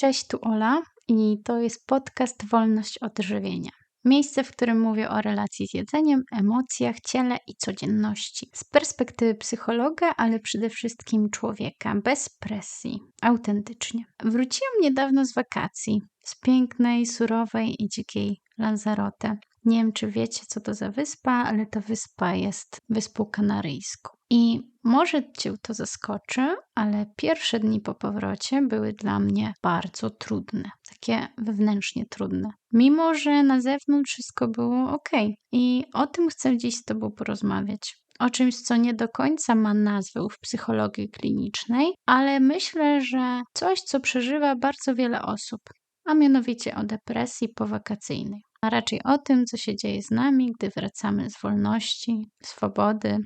Cześć, tu Ola i to jest podcast Wolność od żywienia. Miejsce, w którym mówię o relacji z jedzeniem, emocjach, ciele i codzienności. Z perspektywy psychologa, ale przede wszystkim człowieka, bez presji, autentycznie. Wróciłam niedawno z wakacji, z pięknej, surowej i dzikiej Lanzarote. Nie wiem, czy wiecie, co to za wyspa, ale ta wyspa jest Wyspą Kanaryjską. I może Cię to zaskoczy, ale pierwsze dni po powrocie były dla mnie bardzo trudne, takie wewnętrznie trudne. Mimo, że na zewnątrz wszystko było ok. I o tym chcę dziś z Tobą porozmawiać. O czymś, co nie do końca ma nazwę w psychologii klinicznej, ale myślę, że coś, co przeżywa bardzo wiele osób, a mianowicie o depresji powakacyjnej a raczej o tym, co się dzieje z nami, gdy wracamy z wolności, swobody,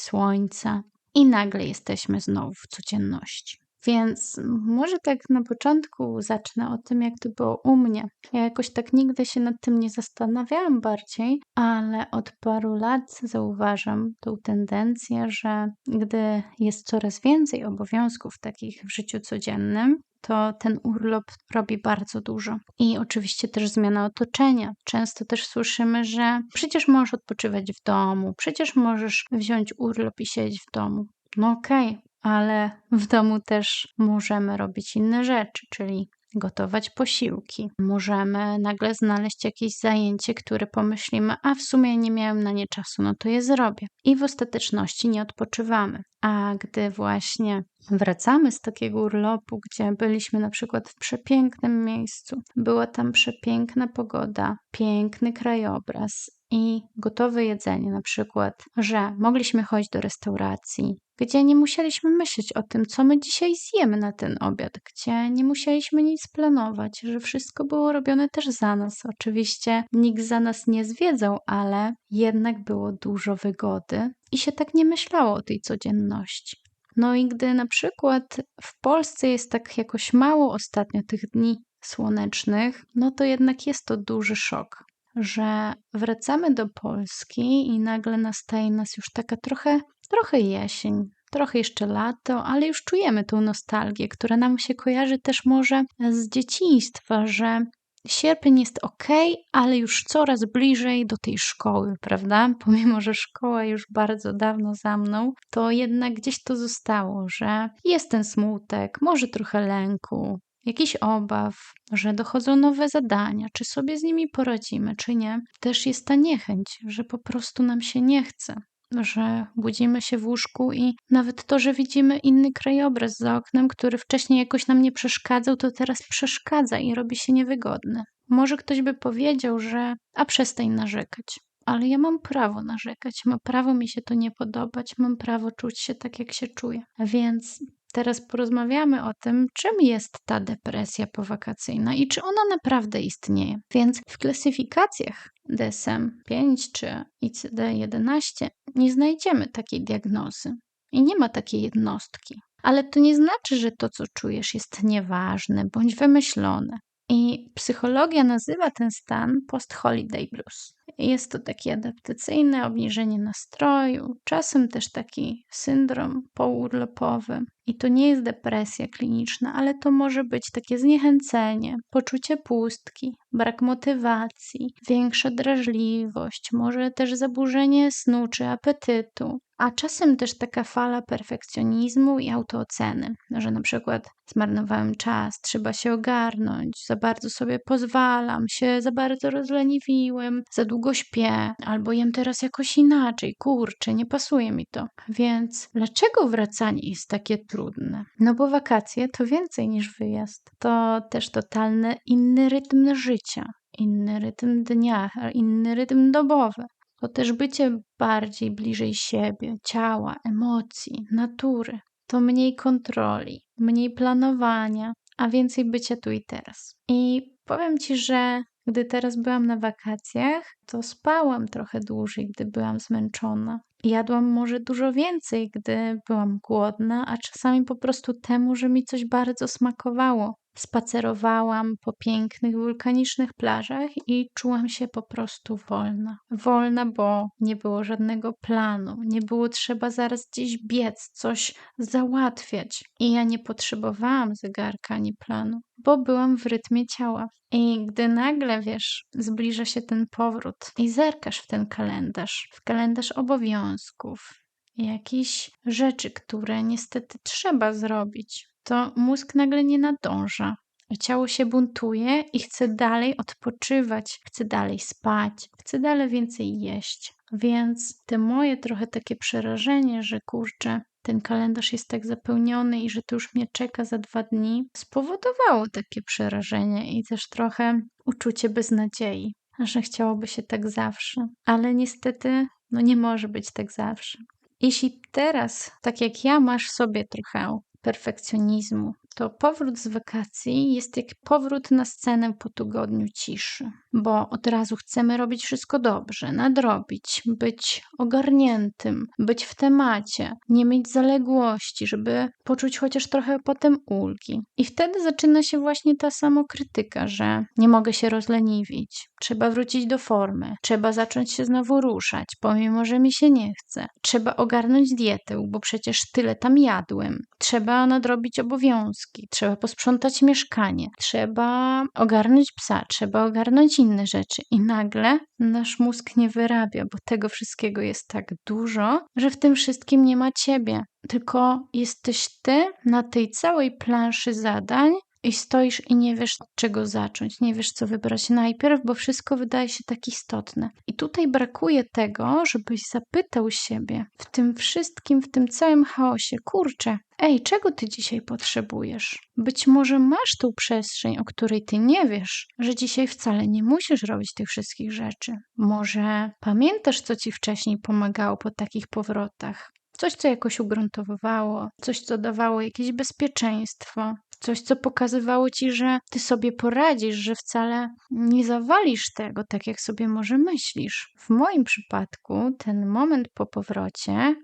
słońca i nagle jesteśmy znowu w codzienności. Więc może tak na początku zacznę o tym, jak to było u mnie. Ja jakoś tak nigdy się nad tym nie zastanawiałam bardziej, ale od paru lat zauważam tą tendencję, że gdy jest coraz więcej obowiązków takich w życiu codziennym, to ten urlop robi bardzo dużo. I oczywiście też zmiana otoczenia. Często też słyszymy, że przecież możesz odpoczywać w domu, przecież możesz wziąć urlop i siedzieć w domu. No okej, okay, ale w domu też możemy robić inne rzeczy, czyli gotować posiłki. Możemy nagle znaleźć jakieś zajęcie, które pomyślimy, a w sumie nie miałem na nie czasu, no to je zrobię. I w ostateczności nie odpoczywamy. A gdy właśnie wracamy z takiego urlopu, gdzie byliśmy na przykład w przepięknym miejscu, była tam przepiękna pogoda, piękny krajobraz i gotowe jedzenie, na przykład, że mogliśmy chodzić do restauracji, gdzie nie musieliśmy myśleć o tym, co my dzisiaj zjemy na ten obiad, gdzie nie musieliśmy nic planować, że wszystko było robione też za nas. Oczywiście nikt za nas nie zwiedzał, ale jednak było dużo wygody i się tak nie myślało o tej codzienności. No i gdy na przykład w Polsce jest tak jakoś mało ostatnio tych dni słonecznych, no to jednak jest to duży szok że wracamy do Polski i nagle nastaje nas już taka trochę, trochę jesień, trochę jeszcze lato, ale już czujemy tą nostalgię, która nam się kojarzy też może z dzieciństwa, że sierpień jest ok, ale już coraz bliżej do tej szkoły, prawda? Pomimo, że szkoła już bardzo dawno za mną, to jednak gdzieś to zostało, że jest ten smutek, może trochę lęku, jakiś obaw, że dochodzą nowe zadania, czy sobie z nimi poradzimy, czy nie, też jest ta niechęć, że po prostu nam się nie chce, że budzimy się w łóżku i nawet to, że widzimy inny krajobraz za oknem, który wcześniej jakoś nam nie przeszkadzał, to teraz przeszkadza i robi się niewygodny. Może ktoś by powiedział, że a przestań narzekać. Ale ja mam prawo narzekać, mam prawo mi się to nie podobać, mam prawo czuć się tak, jak się czuję. Więc Teraz porozmawiamy o tym, czym jest ta depresja powakacyjna i czy ona naprawdę istnieje. Więc w klasyfikacjach DSM-5 czy ICD-11 nie znajdziemy takiej diagnozy i nie ma takiej jednostki. Ale to nie znaczy, że to, co czujesz, jest nieważne bądź wymyślone. I psychologia nazywa ten stan post-holiday blues. Jest to takie adaptacyjne obniżenie nastroju, czasem też taki syndrom pourlopowy. I to nie jest depresja kliniczna, ale to może być takie zniechęcenie, poczucie pustki, brak motywacji, większa drażliwość, może też zaburzenie snu czy apetytu, a czasem też taka fala perfekcjonizmu i autooceny, że na przykład zmarnowałem czas, trzeba się ogarnąć, za bardzo sobie pozwalam, się za bardzo rozleniwiłem, za długo śpię, albo jem teraz jakoś inaczej, kurczę, nie pasuje mi to. Więc dlaczego wracanie jest takie trudne? No bo wakacje to więcej niż wyjazd. To też totalny inny rytm życia, inny rytm dnia, inny rytm dobowy. To też bycie bardziej bliżej siebie, ciała, emocji, natury. To mniej kontroli, mniej planowania, a więcej bycia tu i teraz. I powiem Ci, że gdy teraz byłam na wakacjach, to spałam trochę dłużej, gdy byłam zmęczona. Jadłam może dużo więcej, gdy byłam głodna, a czasami po prostu temu, że mi coś bardzo smakowało. Spacerowałam po pięknych wulkanicznych plażach i czułam się po prostu wolna. Wolna, bo nie było żadnego planu, nie było trzeba zaraz gdzieś biec, coś załatwiać. I ja nie potrzebowałam zegarka ani planu, bo byłam w rytmie ciała. I gdy nagle, wiesz, zbliża się ten powrót i zerkasz w ten kalendarz, w kalendarz obowiązków, jakichś rzeczy, które niestety trzeba zrobić, to mózg nagle nie nadąża. Ciało się buntuje i chce dalej odpoczywać, chce dalej spać, chce dalej więcej jeść. Więc te moje trochę takie przerażenie, że kurczę, ten kalendarz jest tak zapełniony i że to już mnie czeka za dwa dni, spowodowało takie przerażenie i też trochę uczucie beznadziei, że chciałoby się tak zawsze. Ale niestety, no nie może być tak zawsze. Jeśli teraz, tak jak ja, masz sobie trochę perfekcjonizmu, to powrót z wakacji jest jak powrót na scenę po tygodniu ciszy, bo od razu chcemy robić wszystko dobrze, nadrobić, być ogarniętym, być w temacie, nie mieć zaległości, żeby poczuć chociaż trochę potem ulgi. I wtedy zaczyna się właśnie ta samokrytyka, że nie mogę się rozleniwić, trzeba wrócić do formy, trzeba zacząć się znowu ruszać, pomimo że mi się nie chce, trzeba ogarnąć dietę, bo przecież tyle tam jadłem, trzeba nadrobić obowiązki trzeba posprzątać mieszkanie, trzeba ogarnąć psa, trzeba ogarnąć inne rzeczy. I nagle nasz mózg nie wyrabia, bo tego wszystkiego jest tak dużo, że w tym wszystkim nie ma ciebie. Tylko jesteś ty na tej całej planszy zadań, i stoisz i nie wiesz, czego zacząć, nie wiesz, co wybrać najpierw, bo wszystko wydaje się tak istotne. I tutaj brakuje tego, żebyś zapytał siebie w tym wszystkim, w tym całym chaosie, kurczę, ej, czego ty dzisiaj potrzebujesz? Być może masz tą przestrzeń, o której ty nie wiesz, że dzisiaj wcale nie musisz robić tych wszystkich rzeczy. Może pamiętasz, co ci wcześniej pomagało po takich powrotach? Coś, co jakoś ugruntowywało, coś, co dawało jakieś bezpieczeństwo, coś, co pokazywało ci, że ty sobie poradzisz, że wcale nie zawalisz tego tak, jak sobie może myślisz. W moim przypadku ten moment po powrocie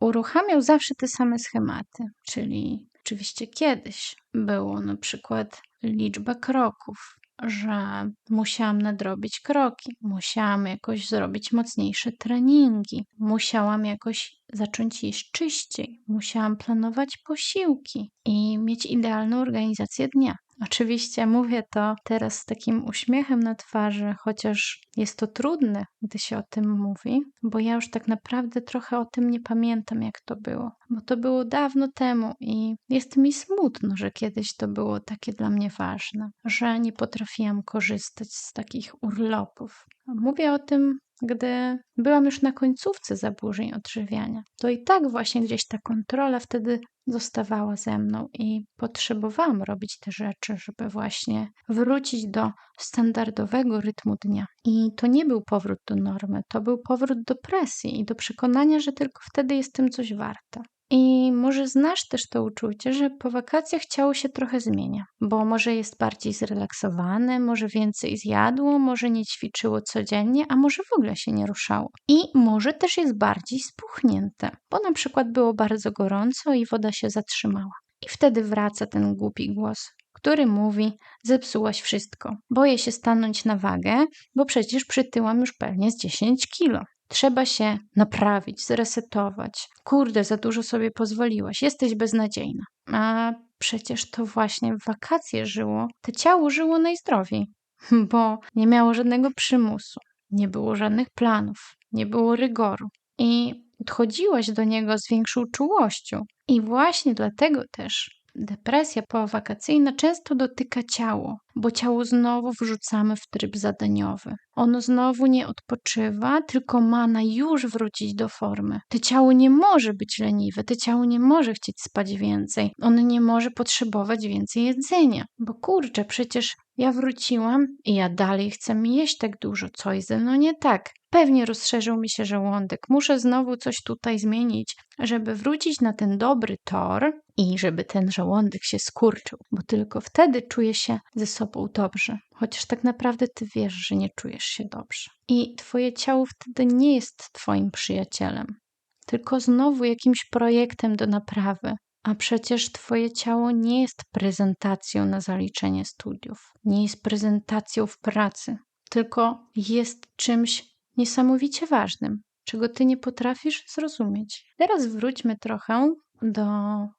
uruchamiał zawsze te same schematy, czyli oczywiście kiedyś było na przykład liczba kroków, że musiałam nadrobić kroki, musiałam jakoś zrobić mocniejsze treningi, musiałam jakoś zacząć jeść czyściej, musiałam planować posiłki i mieć idealną organizację dnia. Oczywiście mówię to teraz z takim uśmiechem na twarzy, chociaż jest to trudne, gdy się o tym mówi, bo ja już tak naprawdę trochę o tym nie pamiętam, jak to było, bo to było dawno temu i jest mi smutno, że kiedyś to było takie dla mnie ważne, że nie potrafiłam korzystać z takich urlopów. Mówię o tym gdy byłam już na końcówce zaburzeń odżywiania, to i tak właśnie gdzieś ta kontrola wtedy zostawała ze mną i potrzebowałam robić te rzeczy, żeby właśnie wrócić do standardowego rytmu dnia. I to nie był powrót do normy, to był powrót do presji i do przekonania, że tylko wtedy jestem coś warta. I może znasz też to uczucie, że po wakacjach ciało się trochę zmienia, bo może jest bardziej zrelaksowane, może więcej zjadło, może nie ćwiczyło codziennie, a może w ogóle się nie ruszało. I może też jest bardziej spuchnięte, bo na przykład było bardzo gorąco i woda się zatrzymała. I wtedy wraca ten głupi głos, który mówi: Zepsułaś wszystko. Boję się stanąć na wagę, bo przecież przytyłam już pewnie z 10 kilo. Trzeba się naprawić, zresetować. Kurde, za dużo sobie pozwoliłaś, jesteś beznadziejna. A przecież to właśnie w wakacje żyło, to ciało żyło najzdrowiej, bo nie miało żadnego przymusu, nie było żadnych planów, nie było rygoru. I odchodziłaś do niego z większą czułością. I właśnie dlatego też Depresja powakacyjna często dotyka ciało, bo ciało znowu wrzucamy w tryb zadaniowy. Ono znowu nie odpoczywa, tylko ma na już wrócić do formy. To ciało nie może być leniwe, to ciało nie może chcieć spać więcej, ono nie może potrzebować więcej jedzenia. Bo kurczę, przecież ja wróciłam i ja dalej chcę jeść tak dużo, coś ze mną nie tak. Pewnie rozszerzył mi się żołądek. Muszę znowu coś tutaj zmienić, żeby wrócić na ten dobry tor i żeby ten żołądek się skurczył, bo tylko wtedy czuję się ze sobą dobrze. Chociaż tak naprawdę ty wiesz, że nie czujesz się dobrze. I twoje ciało wtedy nie jest twoim przyjacielem, tylko znowu jakimś projektem do naprawy, A przecież Twoje ciało nie jest prezentacją na zaliczenie studiów, nie jest prezentacją w pracy, tylko jest czymś niesamowicie ważnym, czego Ty nie potrafisz zrozumieć. Teraz wróćmy trochę do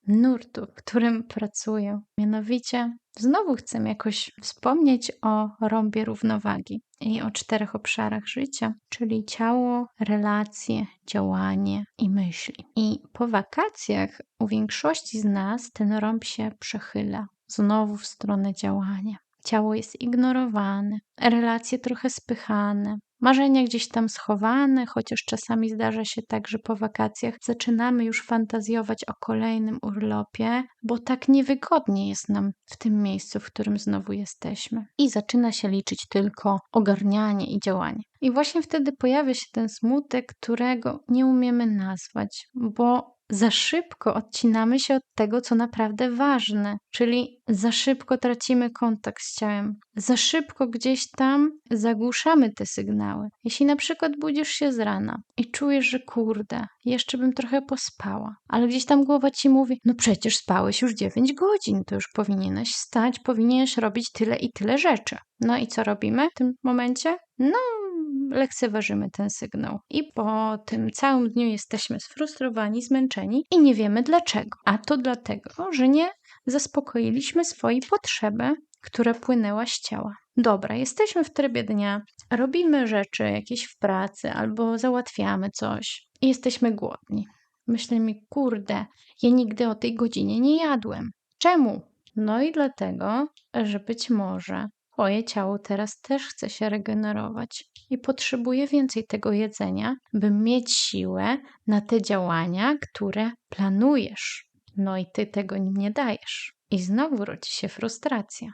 nurtu, w którym pracuję. Mianowicie, znowu chcę jakoś wspomnieć o rąbie równowagi i o czterech obszarach życia, czyli ciało, relacje, działanie i myśli. I po wakacjach u większości z nas ten rąb się przechyla znowu w stronę działania. Ciało jest ignorowane, relacje trochę spychane, Marzenia gdzieś tam schowane, chociaż czasami zdarza się tak, że po wakacjach zaczynamy już fantazjować o kolejnym urlopie, bo tak niewygodnie jest nam w tym miejscu, w którym znowu jesteśmy. I zaczyna się liczyć tylko ogarnianie i działanie. I właśnie wtedy pojawia się ten smutek, którego nie umiemy nazwać, bo za szybko odcinamy się od tego, co naprawdę ważne, czyli za szybko tracimy kontakt z ciałem, za szybko gdzieś tam zagłuszamy te sygnały. Jeśli na przykład budzisz się z rana i czujesz, że kurde, jeszcze bym trochę pospała, ale gdzieś tam głowa ci mówi, no przecież spałeś już 9 godzin, to już powinieneś stać, powinieneś robić tyle i tyle rzeczy. No i co robimy w tym momencie? No, lekceważymy ten sygnał. I po tym całym dniu jesteśmy sfrustrowani, zmęczeni i nie wiemy dlaczego. A to dlatego, że nie zaspokoiliśmy swojej potrzeby, która płynęła z ciała. Dobra, jesteśmy w trybie dnia, robimy rzeczy jakieś w pracy albo załatwiamy coś i jesteśmy głodni. Myślimy, kurde, ja nigdy o tej godzinie nie jadłem. Czemu? No i dlatego, że być może Twoje ciało teraz też chce się regenerować i potrzebuje więcej tego jedzenia, by mieć siłę na te działania, które planujesz. No i ty tego nim nie dajesz. I znowu rodzi się frustracja.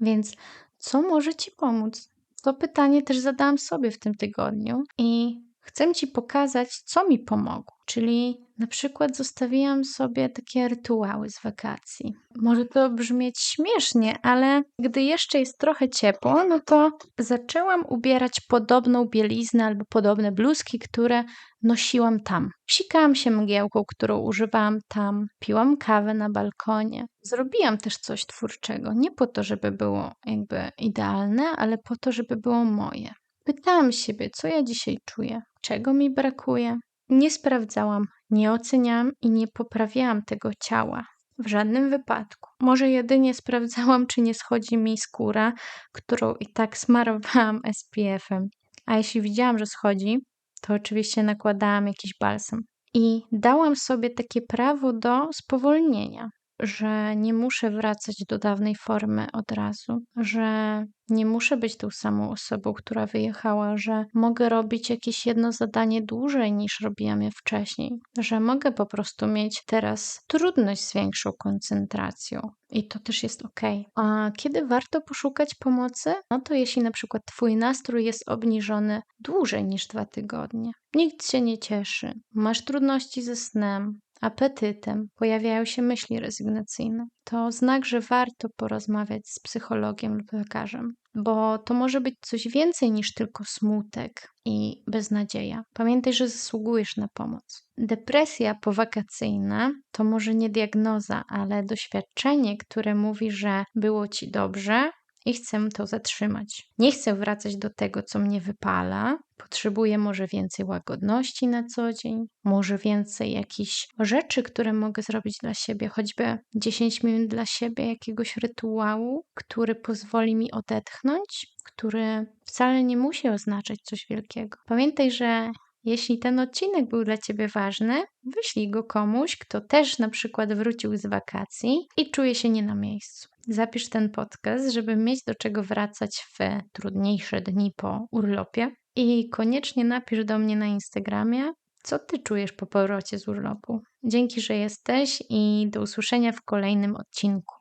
Więc co może ci pomóc? To pytanie też zadałam sobie w tym tygodniu i chcę ci pokazać, co mi pomogło. Czyli na przykład zostawiłam sobie takie rytuały z wakacji. Może to brzmieć śmiesznie, ale gdy jeszcze jest trochę ciepło, no to zaczęłam ubierać podobną bieliznę albo podobne bluzki, które nosiłam tam. Psikałam się mgiełką, którą używałam tam, piłam kawę na balkonie. Zrobiłam też coś twórczego, nie po to, żeby było jakby idealne, ale po to, żeby było moje. Pytałam siebie, co ja dzisiaj czuję, czego mi brakuje, nie sprawdzałam, nie oceniałam i nie poprawiałam tego ciała. W żadnym wypadku. Może jedynie sprawdzałam, czy nie schodzi mi skóra, którą i tak smarowałam SPF-em. A jeśli widziałam, że schodzi, to oczywiście nakładałam jakiś balsam. I dałam sobie takie prawo do spowolnienia że nie muszę wracać do dawnej formy od razu, że nie muszę być tą samą osobą, która wyjechała, że mogę robić jakieś jedno zadanie dłużej niż robiłam je wcześniej, że mogę po prostu mieć teraz trudność z większą koncentracją. I to też jest ok. A kiedy warto poszukać pomocy? No to jeśli na przykład Twój nastrój jest obniżony dłużej niż dwa tygodnie, nikt się nie cieszy, masz trudności ze snem, apetytem, pojawiają się myśli rezygnacyjne. To znak, że warto porozmawiać z psychologiem lub lekarzem, bo to może być coś więcej niż tylko smutek i beznadzieja. Pamiętaj, że zasługujesz na pomoc. Depresja powakacyjna to może nie diagnoza, ale doświadczenie, które mówi, że było ci dobrze, i chcę to zatrzymać. Nie chcę wracać do tego, co mnie wypala. Potrzebuję może więcej łagodności na co dzień, może więcej jakichś rzeczy, które mogę zrobić dla siebie, choćby 10 minut dla siebie, jakiegoś rytuału, który pozwoli mi odetchnąć, który wcale nie musi oznaczać coś wielkiego. Pamiętaj, że jeśli ten odcinek był dla Ciebie ważny, wyślij go komuś, kto też na przykład wrócił z wakacji i czuje się nie na miejscu. Zapisz ten podcast, żeby mieć do czego wracać w trudniejsze dni po urlopie. I koniecznie napisz do mnie na Instagramie, co Ty czujesz po powrocie z urlopu. Dzięki, że jesteś i do usłyszenia w kolejnym odcinku.